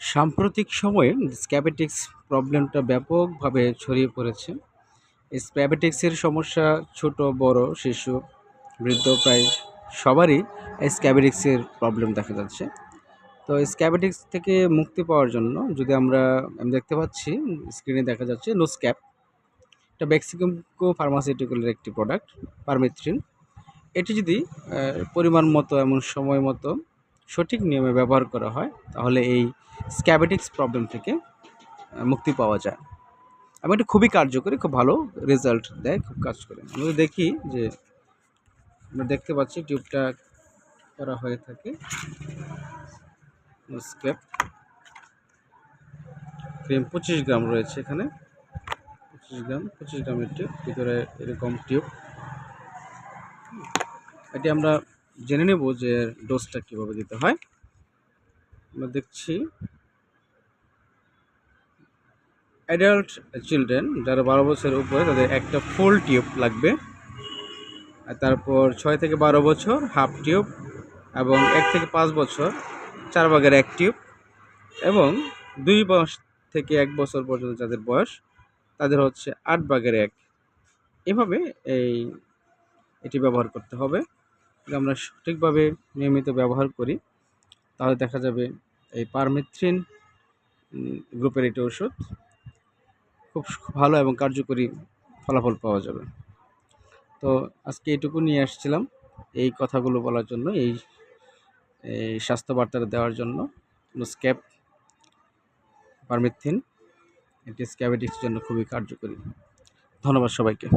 সাম্প্রতিক সময়ে স্ক্যাবেটিক্স প্রবলেমটা ব্যাপকভাবে ছড়িয়ে পড়েছে। স্ক্যাবেটিক্সের সমস্যা ছোট, বড়, শিশু, বৃদ্ধ প্রায় সবারই স্ক্যাবেটিক্সের প্রবলেম দেখা যাচ্ছে। তো স্ক্যাবেটিক্স থেকে মুক্তি পাওয়ার জন্য যদি আমরা, আমি দেখতে পাচ্ছি, স্ক্রিনে দেখা যাচ্ছে নো স্ক্যাপ এটা বেক্সিকো ফার্মাসিউটিক্যালের একটি প্রোডাক্ট, পারমিথ্রিন। এটি যদি পরিমাণ মতো, এমন সময় মতো সঠিক নিয়মে ব্যবহার করা হয়, তাহলে এই স্ক্যাবেটিক্স প্রবলেম থেকে মুক্তি পাওয়া যায়। এবং এটা খুবই কার্যকরী, খুব ভালো রেজাল্ট দেয়, খুব কাজ করে। আমরা দেখি যে, আমরা দেখতে পাচ্ছি টিউবটা করা হয়ে থাকে স্ক্যাপ। ক্রিম পঁচিশ গ্রাম রয়েছে এখানে। পঁচিশ গ্রাম, পঁচিশ গ্রামের টিউব, ভিতরে এরকম টিউব। এটি আমরা জেনে নেব যে ডোজটা কীভাবে দিতে হয়। আমরা দেখছি অ্যাডাল্ট চিলড্রেন যারা বারো বছরের উপরে, তাদের একটা ফুল টিউব লাগবে। আর তারপর ছয় থেকে বারো বছর হাফ টিউব এবং এক থেকে পাঁচ বছর চার ভাগের এক টিউব এবং দুই মাস থেকে এক বছর পর্যন্ত যাদের বয়স, তাদের হচ্ছে আট ভাগের এক। এভাবে এই, এটি ব্যবহার করতে হবে। যদি আমরা সঠিকভাবে নিয়মিত ব্যবহার করি, তাহলে দেখা যাবে এই পারমিথ্রিন গ্রুপের একটি ওষুধ খুব ভালো এবং কার্যকরী ফলাফল পাওয়া যাবে। তো আজকে এইটুকু নিয়ে আসছিলাম। এই কথাগুলো বলার জন্য, এই এই স্বাস্থ্য বার্তাটা দেওয়ার জন্য স্ক্যাপ পারমিথিন এটি স্ক্যাবেটিক্সের জন্য খুবই কার্যকরী। ধন্যবাদ সবাইকে।